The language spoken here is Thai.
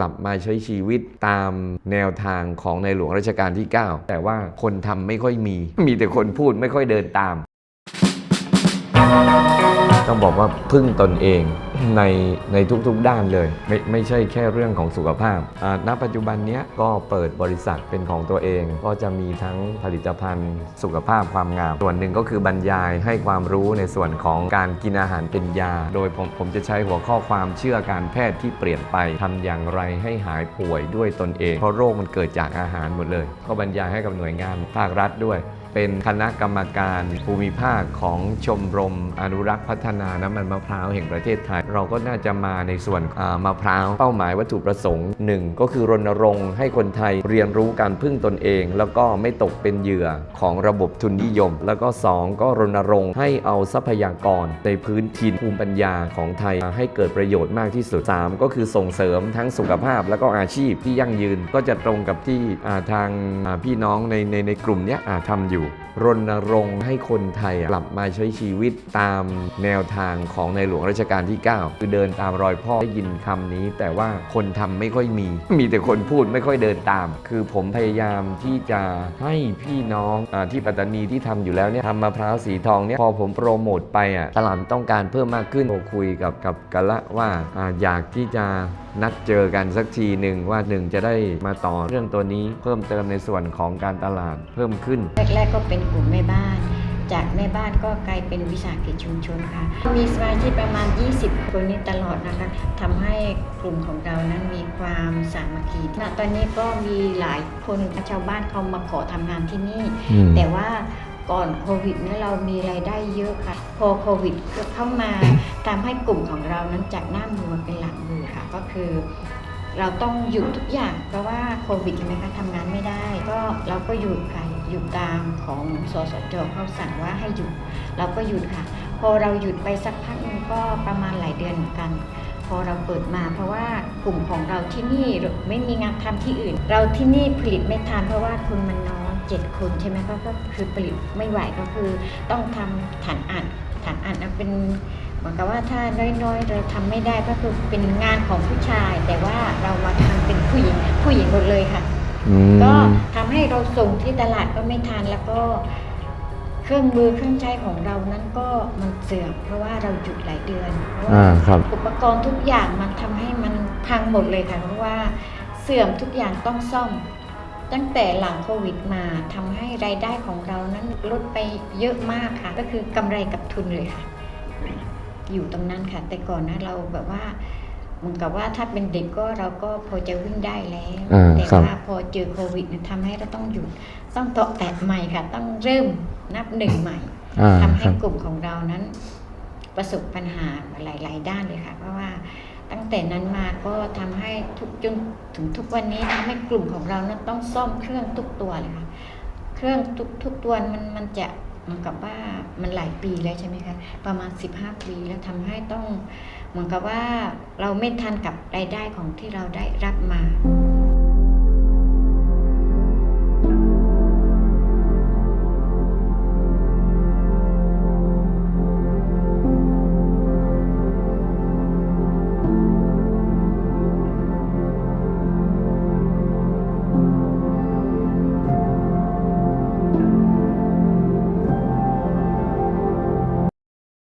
กลับมาใช้ชีวิตตามแนวทางของในหลวงรัชกาลที่ 9 แต่ว่าคนทำไม่ค่อยมี มีแต่คนพูดไม่ค่อยเดินตาม ต้องบอกว่าพึ่งตนเอง ในในทุกๆด้านเลย ไม่ไม่ใช่แค่เรื่องของสุขภาพณปัจจุบันนี้ก็เปิดบริษัทเป็นของตัวเอง ก็จะมีทั้งผลิตภัณฑ์ สุขภาพความงาม ส่วนหนึ่งก็คือบรรยายให้ความรู้ในส่วนของการกินอาหารเป็นยา โดยผมผมจะใช้หัวข้อความเชื่อการแพทย์ที่เปลี่ยนไปทำอย่างไรให้หายป่วยด้วยตนเอง เพราะโรคมันเกิดจากอาหารหมดเลย ก็บรรยายให้กับหน่วยงานภาครัฐด้วย เป็นคณะกรรมการภูมิภาคของชมรมอนุรักษ์พัฒนาน้ำมันมะพร้าวแห่งประเทศไทย เราก็น่าจะมาในส่วนมะพร้าวเป้าหมายวัตถุประสงค์หนึ่งก็คือรณรงค์ให้คนไทยเรียนรู้การพึ่งตนเอง แล้วก็ไม่ตกเป็นเหยื่อของระบบทุนนิยม แล้วก็สองก็รณรงค์ให้เอาทรัพยากรในพื้นถิ่นภูมิปัญญาของไทยให้เกิดประโยชน์มากที่สุดสามก็คือส่งเสริมทั้งสุขภาพแล้วก็อาชีพที่ยั่งยืนก็จะตรงกับที่ทางพี่น้องในในในกลุ่มนี้ทำอยู่รณรงค์ให้คนไทยกลับมาใช้ชีวิตตามแนวทางของในหลวงรัชกาลที่ 9 คือเดินตามรอยพ่อได้ยินคำนี้ แต่ว่าคนทำไม่ค่อยมี มีแต่คนพูดไม่ค่อยเดินตาม คือผมพยายามที่จะให้พี่น้องอที่ปัตตานีที่ทำอยู่แล้วเนี่ยทำมะพร้าวสีทองเนี่ยพอผมโปรโมทไปอะตลาดต้องการเพิ่มมากขึ้นโทรคุยกับกับกันละว่าอาอยากที่จะ นัดเจอกันสักทีหนึ่งว่าหนึ่งจะได้มาต่อเรื่องตัวนี้เพิ่มเติมในส่วนของการตลาดเพิ่มขึ้น แรกๆก็เป็นกลุ่มแม่บ้าน จากแม่บ้านก็กลายเป็นวิสาหกิจชุมชนค่ะ มีสมาชิกประมาณ 20 คนนี้ตลอดนะคะทำให้กลุ่มของเรานั้นมีความสามัคคีณตอนนี้ก็มีหลายคนชาวบ้านเขามาขอทำงานที่นี่อืมแต่ว่า ก่อนโควิดเนี่ยเรามีรายได้เยอะค่ะ พอโควิดเข้ามาทำให้กลุ่มของเรานั้นจากหน้ามือมาเป็นหลังมือค่ะ ก็คือ เราต้องหยุดทุกอย่างเพราะว่าโควิดใช่ไหมคะทำงานไม่ได้ ก็เราก็หยุดค่ะหยุดตามของสสจเขาสั่งว่าให้หยุด เราก็หยุดค่ะ พอเราหยุดไปสักพักนึงก็ประมาณหลายเดือนเหมือนกันพอเราเปิดมาเพราะว่ากลุ่มของเราที่นี่ไม่มีงานทำที่อื่น เราที่นี่ผลิตไม่ทันเพราะว่าทุนมันน้อย เจ็ดคนใช่ไหมก็ก็คือผลิตไม่ไหวก็คือต้องทำฐานอัดฐานอัดนะเป็นเหมือนกับว่าถ้าน้อยๆเราทำไม่ได้ก็คือเป็นงานของผู้ชาย แต่ว่าเรามาทำเป็นผู้หญิงผู้หญิงหมดเลยค่ะอืมก็ทำให้เราส่งที่ตลาดก็ไม่ทันแล้วก็เครื่องมือเครื่องใช้ของเรานั้นก็มันเสื่อมเพราะว่าเราหยุดหลายเดือนเพราะว่าอ่าครับอุปกรณ์ทุกอย่างมันทำให้มันพังหมดเลยค่ะเพราะว่าเสื่อมทุกอย่างต้องซ่อม ตั้งแต่หลังโควิดมาทำให้รายได้ของเรานั้นลดไปเยอะมากค่ะ ก็คือกำไรกับทุนเลยค่ะ อยู่ตรงนั้นค่ะ แต่ก่อนนะเราแบบว่าเหมือนกับว่าถ้าเป็นเด็กก็เราก็พอจะวิ่งได้แล้วอ่าแต่ครับว่าพอเจอโควิดเนี่ยทำให้เราต้องหยุดต้องต่อแตะใหม่ค่ะ ต้องเริ่มนับหนึ่งใหม่อ่าทำให้ครับกลุ่มของเรานั้น ประสบปัญหาหลาย ๆ ด้านเลยค่ะ เพราะว่า ตั้งแต่นั้นมาก็ทำให้ทุกจนถึงทุกวันนี้ทำให้กลุ่มของเรานะต้องซ่อมเครื่องทุกตัวเลยค่ะเครื่องทุกทุกตัวมันมันจะเหมือนกับว่ามันหลายปีแล้วใช่ไหมคะประมาณ 15 ปีแล้วทำให้ต้อง เหมือนกับว่าเราไม่ทันกับรายได้ของที่เราได้รับมา